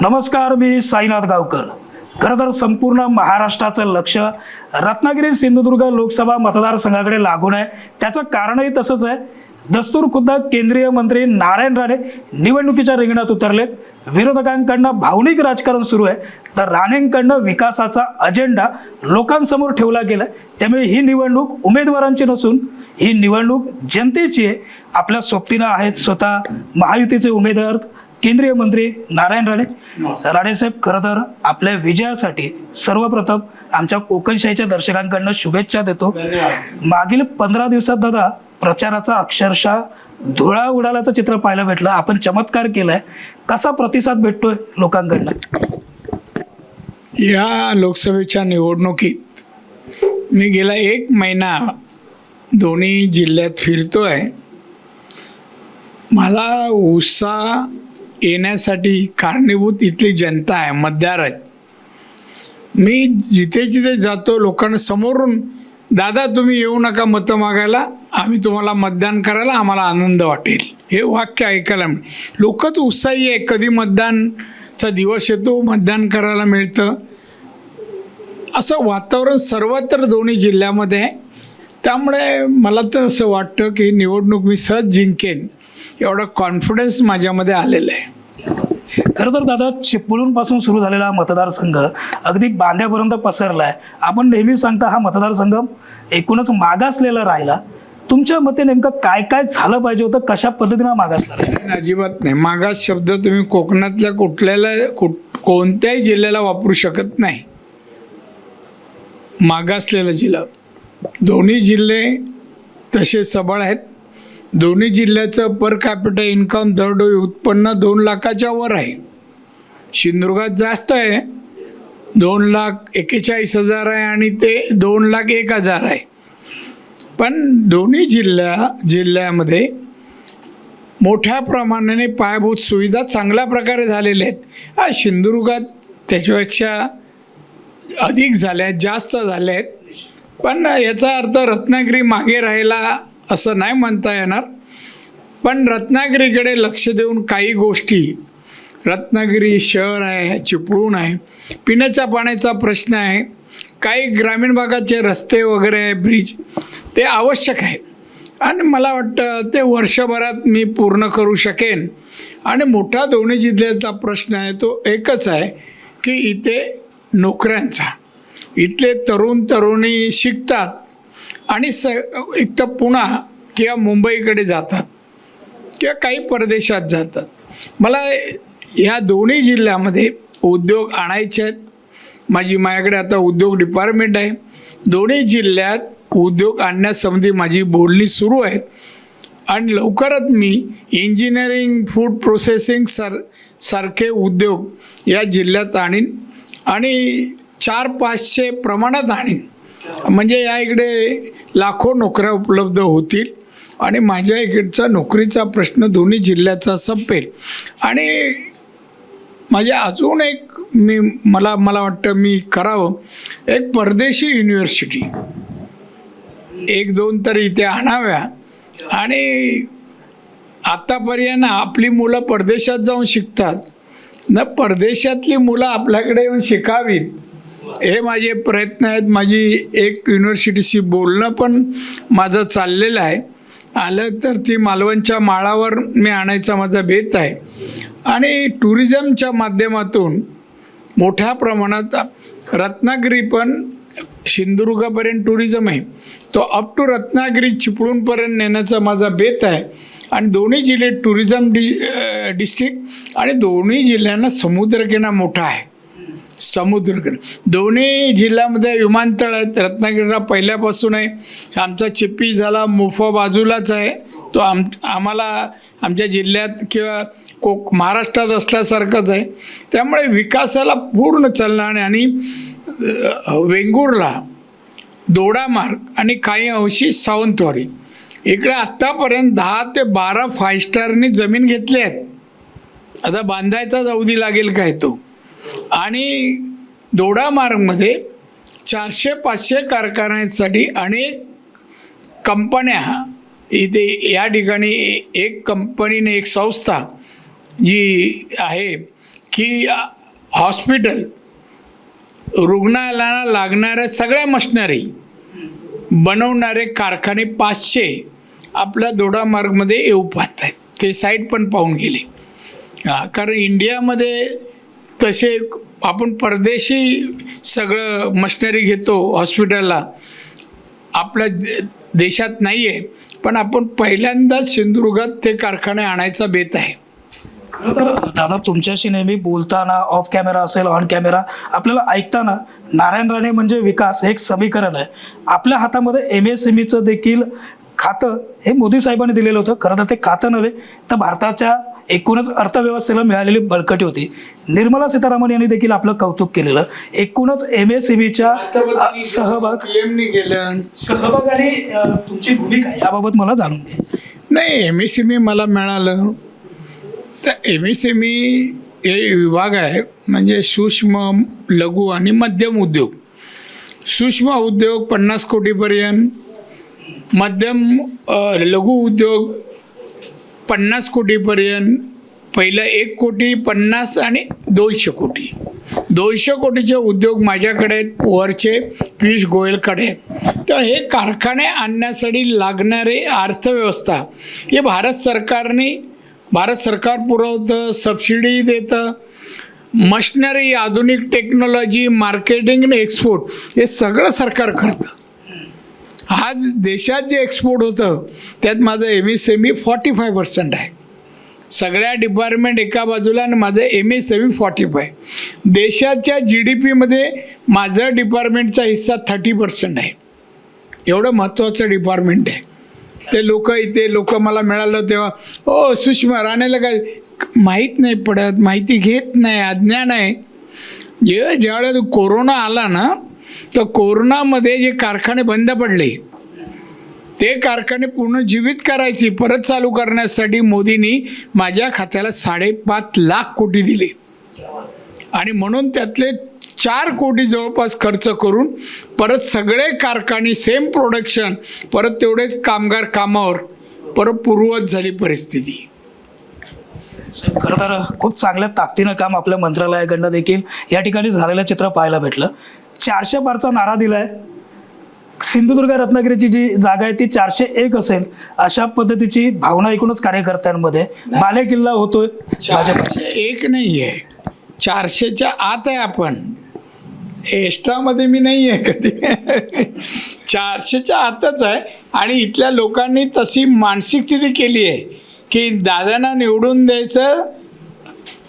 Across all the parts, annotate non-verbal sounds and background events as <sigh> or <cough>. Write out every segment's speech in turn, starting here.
नमस्कार मी साईनाथ गावकर. खरं तर संपूर्ण महाराष्ट्राचं लक्ष रत्नागिरी सिंधुदुर्ग लोकसभा मतदारसंघाकडे लागून आहे. त्याचं कारणही तसंच आहे. दस्तूर खुद्द केंद्रीय मंत्री नारायण राणे निवडणुकीच्या रिंगणात उतरलेत. विरोधकांकडनं भावनिक राजकारण सुरू आहे. तर राणेंकडनं विकासाचा अजेंडा लोकांसमोर ठेवला गेला त्यामुळे ही निवडणूक उमेदवारांची नसून ही निवडणूक जनतेची आहे. आपल्या सोबतीनं आहेत स्वतः महायुतीचे उमेदवार केंद्रीय मंत्री नारायण राणे. राणेसाहेब खरं तर आपल्या विजयासाठी सर्वप्रथम आमच्या कोकणशाहीच्या दर्शकांकडनं शुभेच्छा देतो. मागील पंधरा दिवसात दादा प्रचाराचा अक्षरशः धुळा उडाल्याचं चित्र पाहायला भेटलं. आपण चमत्कार केलाय. कसा प्रतिसाद भेटतोय लोकांकडनं? या लोकसभेच्या निवडणुकीत मी गेला एक महिना दोन्ही जिल्ह्यात फिरतोय. मला उत्साह येण्यासाठी कारणीभूत इथली जनता आहे मतदार आहेत. मी जिथे जिथे जातो लोकांना समोरून दादा तुम्ही येऊ नका मतं मागायला आम्ही तुम्हाला मतदान करायला आम्हाला आनंद वाटेल. हे वाक्य ऐकायला मिळेल लोकच उत्साही आहे. कधी मतदानचा दिवस येतो मतदान करायला मिळतं. असं वातावरण सर्वत्र दोन्ही जिल्ह्यामध्ये आहे. त्यामुळे मला तर असं वाटतं की निवडणूक मी सहज जिंकेन. एवढा कॉन्फिडन्स माझ्यामध्ये आलेला आहे. खरं तर दादा चिपळूणपासून सुरू झालेला हा मतदारसंघ अगदी बांध्यापर्यंत पसरलाय. आपण नेहमी सांगता हा मतदारसंघ एकूणच मागासलेला राहिला. तुमच्या मते नेमकं काय काय झालं पाहिजे होतं? कशा पद्धतीनं मागासला राहिला? अजिबात नाही. मागास शब्द तुम्ही कोकणातल्या कुठल्याला कुठ कोणत्याही जिल्ह्याला वापरू शकत नाही. मागासलेला जिल्हा. दोन्ही जिल्हे तसे सबळ आहेत. दोन्ही जिल्ह्याचं पर कॅपिटल इन्कम दरडोई उत्पन्न दोन लाखाच्या वर आहे. सिंधुदुर्गात जास्त आहे. दोन लाख एक्केचाळीस हजार आहे आणि ते दोन लाख एक हजार आहे. पण दोन्ही जिल्ह्या जिल्ह्यामध्ये मोठ्या प्रमाणाने पायाभूत सुविधा चांगल्या प्रकारे झालेल्या आहेत. हा सिंधुदुर्गात त्याच्यापेक्षा अधिक झाल्या आहेत जास्त झाल्या आहेत. पण याचा अर्थ रत्नागिरी मागे राहिला असं नाही म्हणता येणार. पण रत्नागिरीकडे लक्ष देऊन काही गोष्टी रत्नागिरी शहर आहे चिपळूण आहे पिण्याच्या पाण्याचा प्रश्न आहे काही ग्रामीण भागाचे रस्ते वगैरे आहे ब्रिज ते आवश्यक आहे. आणि मला वाटतं ते वर्षभरात मी पूर्ण करू शकेन. आणि मोठा दोन्ही जिल्ह्याचा प्रश्न आहे तो एकच आहे की इथे नोकऱ्यांचा. इथले तरुण तरुणी शिकतात. आणि स एक तर पुणा किंवा मुंबईकडे जातात किंवा काही परदेशात जातात. मला ह्या दोन्ही जिल्ह्यामध्ये उद्योग आणायचे आहेत. माझी माझ्याकडे आता उद्योग डिपार्टमेंट आहे. दोन्ही जिल्ह्यात उद्योग आणण्यासंबंधी माझी बोलणी सुरू आहेत. आणि लवकरच मी इंजिनिअरिंग फूड प्रोसेसिंग सर सारखे उद्योग या जिल्ह्यात आणीन आणि चार पाचशे प्रमाणात आणीन. म्हणजे या इकडे लाखो नोकऱ्या उपलब्ध होतील. आणि माझ्या इकडचा नोकरीचा प्रश्न दोन्ही जिल्ह्याचा संपेल. आणि माझ्या अजून एक मी मला मला वाटतं मी करावं. एक परदेशी युनिव्हर्सिटी एक दोन तर इथे आणाव्या. आणि आत्तापर्यंत आपली मुलं परदेशात जाऊन शिकतात. न परदेशातली मुलं आपल्याकडे येऊन शिकावीत. हे माझे प्रयत्न आहेत. माझी एक युनिव्हर्सिटीशी बोलणं पण माझं चाललेलं आहे. आलं तर ती मालवणच्या माळावर मी आणायचा माझा बेत आहे. आणि टुरिझमच्या माध्यमातून मोठ्या प्रमाणात रत्नागिरी पण सिंधुदुर्गापर्यंत टुरिझम आहे. तो अप टू रत्नागिरी चिपळूणपर्यंत नेण्याचा माझा बेत आहे. आणि दोन्ही जिल्हे टुरिझम डि डिस्ट्रिक्ट आणि दोन्ही जिल्ह्यांना समुद्रकिना मोठा आहे. समुद्रकडे दोन्ही जिल्ह्यामध्ये विमानतळ आहेत. रत्नागिरीला पहिल्यापासून आहे. आमचा चिप्पी झाला मुफा बाजूलाच आहे. तो आम आम्हाला आमच्या जिल्ह्यात किंवा कोक महाराष्ट्रात असल्यासारखंच आहे. त्यामुळे विकासाला पूर्ण चालणार आणि वेंगुर्ला दोडामार्ग आणि काही अंशी सावंतवाडी. इकडे आत्तापर्यंत दहा ते बारा फाय स्टारनी जमीन घेतली आहेत. आता बांधायचाच अवधी लागेल काय तो? आणि दोडामार्गमध्ये चारशे पाचशे कारखान्यांसाठी अनेक कंपन्या इथे या ठिकाणी एक कंपनीने एक संस्था जी आहे की हॉस्पिटल रुग्णालयाला लागणाऱ्या सगळ्या मशिनरी बनवणारे कारखाने पाचशे आपल्या दोडामार्गमध्ये येऊ पाहत आहेत ते साईट पण पाहून गेले. कारण इंडियामध्ये तसे आपण परदेशी सगळं मशनरी घेतो हॉस्पिटलला. आपल्या दे- देशात नाही आहे पण आपण पहिल्यांदाच सिंधुदुर्गात ते कारखाने आणायचा बेत आहे. खरं दादा तुमच्याशी नेहमी बोलताना ऑफ कॅमेरा असेल ऑन कॅमेरा आपल्याला ऐकताना नारायण राणे म्हणजे विकास हे एक समीकरण आहे. आपल्या हातामध्ये एम एस एम ईचं देखील खातं हे मोदी साहेबांनी दिलेलं होतं. खरं तर ते खातं नव्हे तर भारताच्या एकूणच अर्थव्यवस्थेला मिळालेली बळकटी होती. निर्मला सीतारामन यांनी देखील आपलं कौतुक केलेलं. एकूणच एम एस ईच्या सहभाग सहभाग आणि तुमची भूमिका याबाबत मला जाणून आहे. नाही एम एस एम ई मला मिळालं. तर एम एस एम ई हे विभाग आहे म्हणजे सूक्ष्म लघु आणि मध्यम उद्योग. सूक्ष्म उद्योग पन्नास कोटीपर्यंत मध्यम लघु उद्योग पन्नास कोटीपर्यंत पहिलं एक कोटी पन्नास आणि दोनशे कोटी. दोनशे कोटीचे उद्योग माझ्याकडे आहेत वरचे पियुष गोयलकडे आहेत. तर हे कारखाने आणण्यासाठी लागणारे अर्थव्यवस्था हे भारत सरकारने भारत सरकार पुरवतं सबसिडी देतं. मशिनरी आधुनिक टेक्नॉलॉजी मार्केटिंग आणि एक्सपोर्ट हे सगळं सरकार करतं. आज देशात जे एक्सपोर्ट होतं त्यात माझं M S M E forty five percent आहे. सगळ्या डिपार्टमेंट एका बाजूला आणि माझं M S M E forty five देशाच्या जी डी पीमध्ये माझं डिपार्टमेंटचा हिस्सा थर्टी पर्सेंट आहे. एवढं महत्त्वाचं डिपार्टमेंट आहे. ते लोक इथे लोक मला मिळालं तेव्हा ओ सुषमा राणेला काय माहीत नाही पडत माहिती घेत नाही अज्ञान आहे. जे ज्यावेळेला कोरोना आला ना तर कोरोनामध्ये जे कारखाने बंद पडले ते कारखाने पूर्ण जीवित करायची परत चालू करण्यासाठी मोदींनी माझ्या खात्याला साडेपाच लाख कोटी दिले. आणि म्हणून त्यातले चार कोटी जवळपास खर्च करून परत सगळे कारखाने सेम प्रोडक्शन परत तेवढेच कामगार कामावर परत पूर्वत झाली परिस्थिती. खरं तर खूप चांगल्या ताकदीनं काम आपल्या मंत्रालयाकडनं देखील या ठिकाणी झालेलं चित्र पाहायला भेटलं. चारशे बारचा नारा दिलाय. सिंधुदुर्ग रत्नागिरीची जी जागा आहे ती चारशे एक असेल अशा पद्धतीची भावना एकूणच कार्यकर्त्यांमध्ये. बाले किल्ला होतोय भाजप. एक नाही आहे चारशेच्या आत आहे आपण. एक्स्ट्रामध्ये मी नाही आहे कधी. चारशेच्या आतच आहे. आणि इथल्या लोकांनी तशी मानसिक स्थिती केली आहे की दादांना निवडून द्यायचं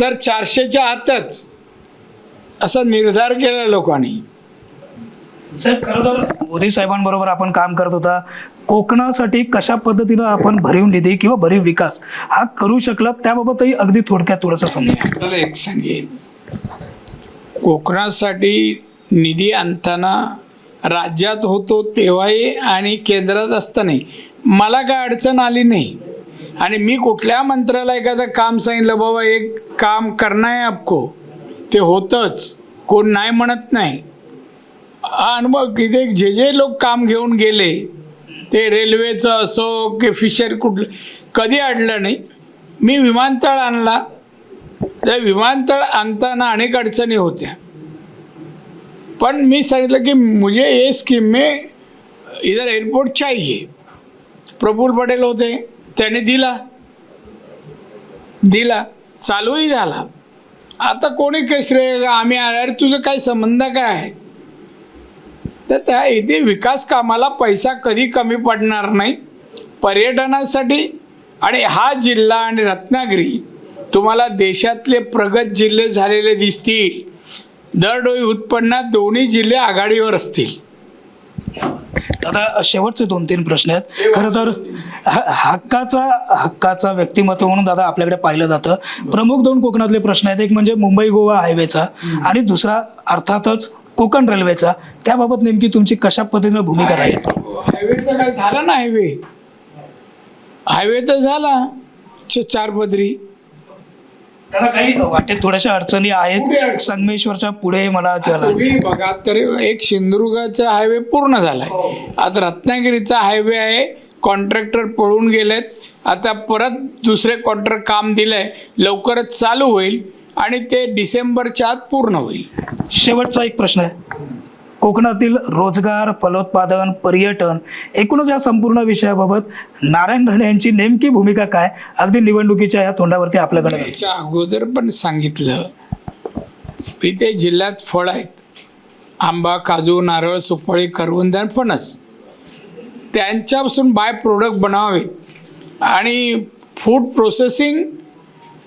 तर चारशेच्या आतच. असा निर्धार केला लोकांनी. साहेब खरं तर मोदी साहेबांबरोबर आपण काम करत होता. कोकणासाठी कशा पद्धतीनं आपण भरीव निधी किंवा भरीव विकास हा करू शकला त्याबाबतही अगदी थोडक्यात थोडंसं समजा आपल्याला एक सांगेन. कोकणासाठी निधी आणताना राज्यात होतो तेव्हाही आणि केंद्रात असतानाही. मला काय अडचण आली नाही. आणि मी कुठल्या मंत्र्याला एखादं काम सांगितलं बाबा एक काम करणं आहे आपको. ते होतंच. कोण नाही म्हणत नाही. आणि मग इथे जे जे लोक काम घेऊन गेले ते रेल्वेचं असो की फिशर कुठलं कधी अडलं नाही. मी विमानतळ आणला. त्या विमानतळ आणताना अनेक अडचणी होत्या. पण मी सांगितलं की मुझे ये स्कीम में इधर एअरपोर्ट चाहिए. प्रफुल पटेल होते. त्याने दिला. दिला. चालूही झाला. आता कोणी केसरे आम्ही अरे तुझं काय संबंध काय आहे? तर त्या इथे विकास कामाला पैसा कधी कमी पडणार नाही. पर्यटनासाठी आणि हा जिल्हा आणि रत्नागिरी तुम्हाला देशातले प्रगत जिल्हे झालेले दिसतील. दरडोई उत्पन्नात दोन्ही जिल्हे आघाडीवर असतील. आता शेवटचे दोन तीन प्रश्न आहेत. खरं तर ह- हक्काचा हक्काचा व्यक्तिमत्व म्हणून दादा आपल्याकडे पाहिलं जातं. प्रमुख दोन कोकणातले प्रश्न आहेत. एक म्हणजे मुंबई गोवा हायवेचा आणि दुसरा अर्थातच कोकण रेल्वेचा त्याबाबत नेमकी तुमची कशा पद्धतीनं भूमिका राहील? हायवेचा काय झाला ना हायवे हायवे तर झाला च- चारपदरी त्याला काही वाटेत थोड्याशा अडचणी आहेत. संगमेश्वरच्या पुढे तुम्ही बघा तर एक सिंधुदुर्गाचा हायवे पूर्ण झालाय. आता रत्नागिरीचा हायवे आहे कॉन्ट्रॅक्टर पळून गेलेत. आता परत दुसरे कॉन्ट्रॅक्ट काम दिलंय. लवकरच चालू होईल. आणि ते डिसेंबरच्या आत पूर्ण होईल. शेवटचा एक प्रश्न आहे. कोकणातील रोजगार फलोत्पादन पर्यटन एकूणच या संपूर्ण विषयाबाबत नारायण राणे यांची नेमकी भूमिका काय? अगदी निवडणुकीच्या या तोंडावरती आपल्याकडे आहे. याच्या अगोदर पण सांगितलं इथे जिल्ह्यात फळ आहेत. आंबा काजू नारळ सुपारी करवंद आणि फणस. त्यांच्यापासून बाय प्रोडक्ट बनावेत. आणि फूड प्रोसेसिंग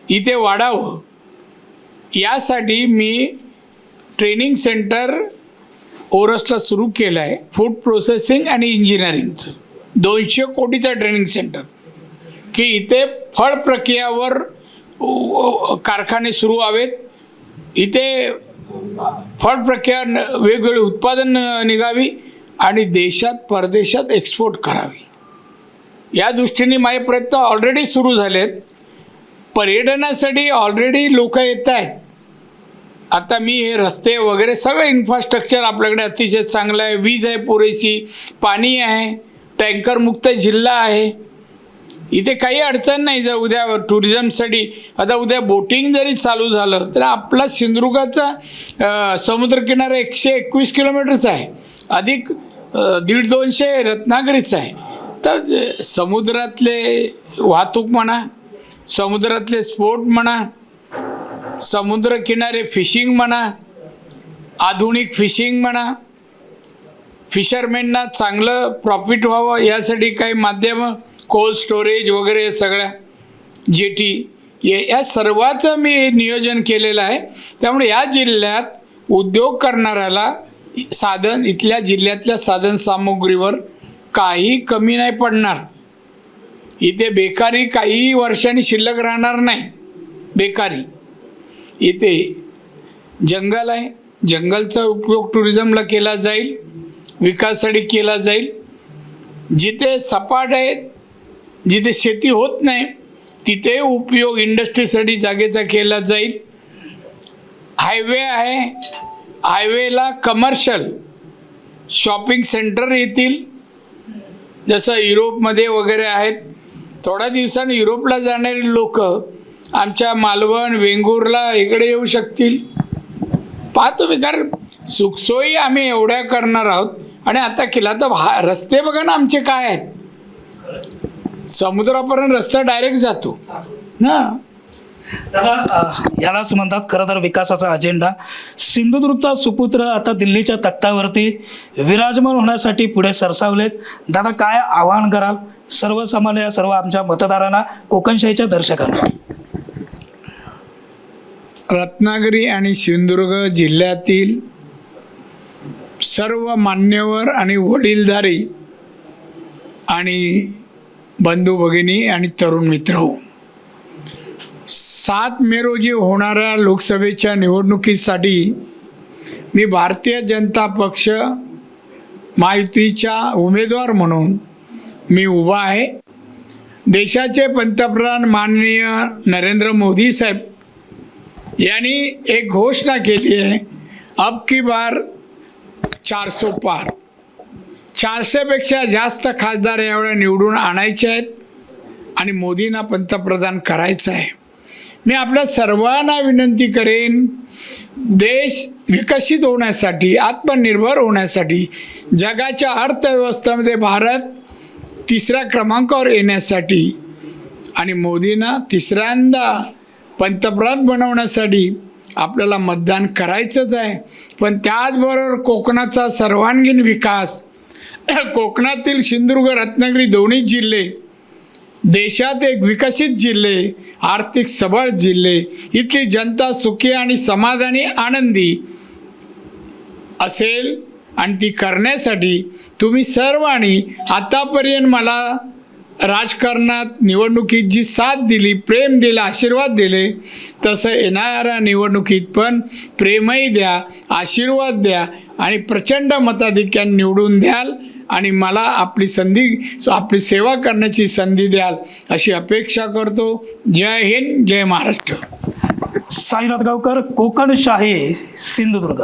इथे वाढावं. यासाठी मी ट्रेनिंग सेंटर ओरसला सुरू केलं आहे फूड प्रोसेसिंग आणि इंजिनिअरिंगचं दोनशे कोटीचं ट्रेनिंग सेंटर की इथे फळ प्रक्रियावर कारखाने सुरू व्हावेत इथे फळ प्रक्रिया न- वेगवेगळे उत्पादन निघावी आणि देशात परदेशात एक्सपोर्ट करावी. या दृष्टीने माझे प्रयत्न ऑलरेडी सुरू झालेत. पर्यटनासाठी ऑलरेडी लोक येत आहेत आता मी हे रस्ते वगैरे सगळं इन्फ्रास्ट्रक्चर आपल्याकडे अतिशय चांगलं आहे. वीज आहे पुरेशी पाणी आहे टँकरमुक्त जिल्हा आहे. इथे काही अडचण नाही जर उद्या टुरिझमसाठी आता उद्या बोटिंग जरी चालू झालं तर आपला सिंधुदुर्गाचा समुद्रकिनारा एकशे एकवीस किलोमीटरचा आहे. अधिक दीड दोनशे रत्नागिरीचा आहे. तर समुद्रातले वाहतूक म्हणा समुद्रातले स्पोर्ट म्हणा समुद्रकिनारे फिशिंग म्हणा आधुनिक फिशिंग म्हणा फिशरमेंटना चांगलं प्रॉफिट व्हावं यासाठी काही माध्यमं कोल्ड स्टोरेज वगैरे सगळ्या जेटी ये या सर्वाचं मी नियोजन केलेलं आहे. त्यामुळे या जिल्ह्यात उद्योग करणाऱ्याला साधन इथल्या जिल्ह्यातल्या साधन सामुग्रीवर काही कमी नाही पडणार. इथे बेकारी काही वर्षांनी शिल्लक राहणार नाही. बेकारी. इथे जंगल आहे. जंगलचा उपयोग टुरिझमला केला जाईल. विकासासाठी केला जाईल. जिथे सपाट आहेत जिथे शेती होत नाही तिथे उपयोग इंडस्ट्रीसाठी जागेचा केला जाईल. हायवे आहे. हायवेला कमर्शियल शॉपिंग सेंटर येतील. जसं युरोपमध्ये वगैरे आहेत. थोड्या दिवसांनी युरोपला जाणारी लोक आमच्या मालवण वेंगुर्ला इकडे येऊ शकतील. पाहतो मी कारण सुखसोयी आम्ही एवढ्या करणार आहोत. आणि आता केला तर भा रस्ते बघा ना आमचे काय आहेत. समुद्रापर्यंत रस्ता डायरेक्ट जातो. ना दादा यालाच म्हणतात खरं तर विकासाचा अजेंडा सिंधुदुर्गचा सुपुत्र आता दिल्लीच्या तख्तावरती विराजमान होण्यासाठी पुढे सरसावलेत. दादा काय आवाहन कराल? सर्वसामान्य सर्व आमच्या मतदारांना कोकणशाहीच्या दर्शकांना. रत्नागिरी आणि सिंधुदुर्ग जिल्ह्यातील सर्व मान्यवर आणि वडीलधारी आणि बंधू भगिनी आणि तरुण मित्र हो. सात मे रोजी होणाऱ्या लोकसभेच्या निवडणुकीसाठी मी भारतीय जनता पक्ष महायुतीच्या उमेदवार म्हणून मी उभा आहे देशाचे पंतप्रधान माननीय नरेंद्र मोदी साहेब यांनी एक घोषणा केली आहे अब की बार चारसो पार। चारशेपेक्षा जास्त खासदार यावेळेला निवडून आणायचे आहेत आणि मोदींना पंतप्रधान करायचं आहे. मी आपल्या सर्वांना विनंती करेन देश विकसित होण्यासाठी आत्मनिर्भर होण्यासाठी जगाच्या अर्थव्यवस्थेमध्ये भारत तिसऱ्या क्रमांकावर येण्यासाठी आणि मोदींना तिसऱ्यांदा पंतप्रधान बनवण्यासाठी आपल्याला मतदान करायचंच आहे. पण त्याचबरोबर कोकणाचा सर्वांगीण विकास <clears throat> कोकणातील सिंधुदुर्ग रत्नागिरी दोन्ही जिल्हे देशात एक विकसित जिल्हे आर्थिक सबळ जिल्हे इथली जनता सुखी आणि समाधानी आनंदी असेल. आणि ती करण्यासाठी तुम्ही सर्वांनी आतापर्यंत मला राजकारणात निवडणुकीत जी साथ दिली प्रेम दिलं आशीर्वाद दिले तसं येणाऱ्या निवडणुकीत पण प्रेमही द्या आशीर्वाद द्या आणि प्रचंड मताधिक्यान निवडून द्याल आणि मला आपली संधी आपली सेवा करण्याची संधी द्याल अशी अपेक्षा करतो. जय हिंद जय महाराष्ट्र. साईनाथ गावकर कोकणशाही सिंधुदुर्ग.